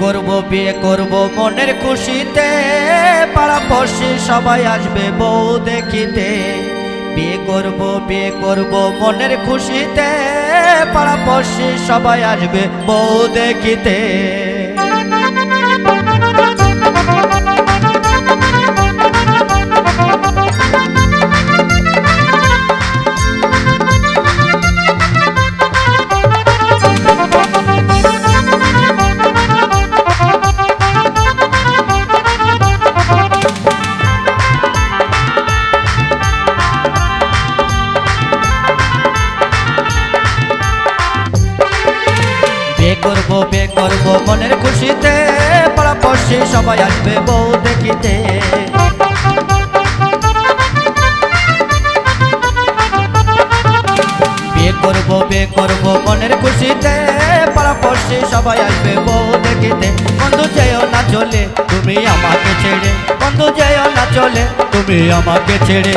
করব, বিয়ে করব মনের খুশিতে। পাড়া পড়শি সবাই আসবে বউ দেখিতে। বিয়ে করব বিয়ে করব মনের খুশিতে। পাড়া পড়শি সবাই আসবে বউ দেখিতে। করব বিয়ে করব মনের খুশিতে। পাড়া পড়শি সবাই আসবে বউ দেখিতে। বিয়ে করব বিয়ে করব মনের খুশিতে। পাড়া পড়শি সবাই আসবে বউ দেখিতে। বন্ধু যেও না চলে, তুমি আমাকে ছেড়ে। বন্ধু যেও না চলে, তুমি আমাকে ছেড়ে।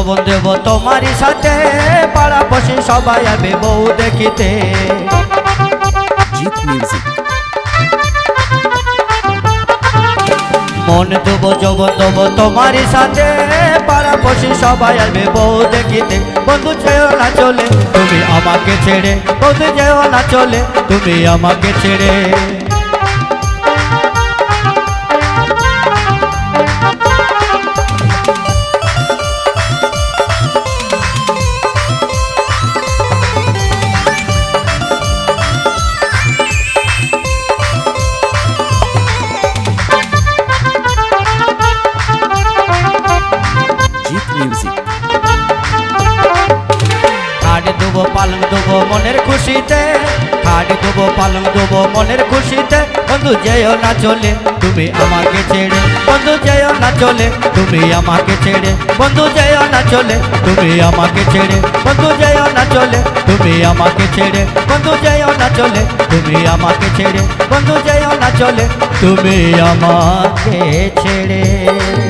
যবন দেব তোমারই সাথে পাড়া বসে সবাই আসবে বউ দেখিতে। মন দেব যবন দেব তোমারই সাথে পাড়া বসে সবাই আসবে বউ দেখিতে। বন্ধু যেও না চলে তুমি আমাকে ছেড়ে। বন্ধু যেও না চলে তুমি আমাকে ছেড়ে। মনের খুশিতে। খাট দেবো পালং দেবো মনের খুশিতে। বন্ধু, যেও না চলে, তুমি আমাকে ছেড়ে। বন্ধু, যেও না চলে, তুমি আমাকে ছেড়ে। বন্ধু, যেও না চলে, তুমি আমাকে ছেড়ে। বন্ধু, যেও না চলে, তুমি আমাকে ছেড়ে। বন্ধু, যেও না চলে, তুমি আমাকে ছেড়ে। বন্ধু, যেও না চলে, তুমি আমাকে ছেড়ে।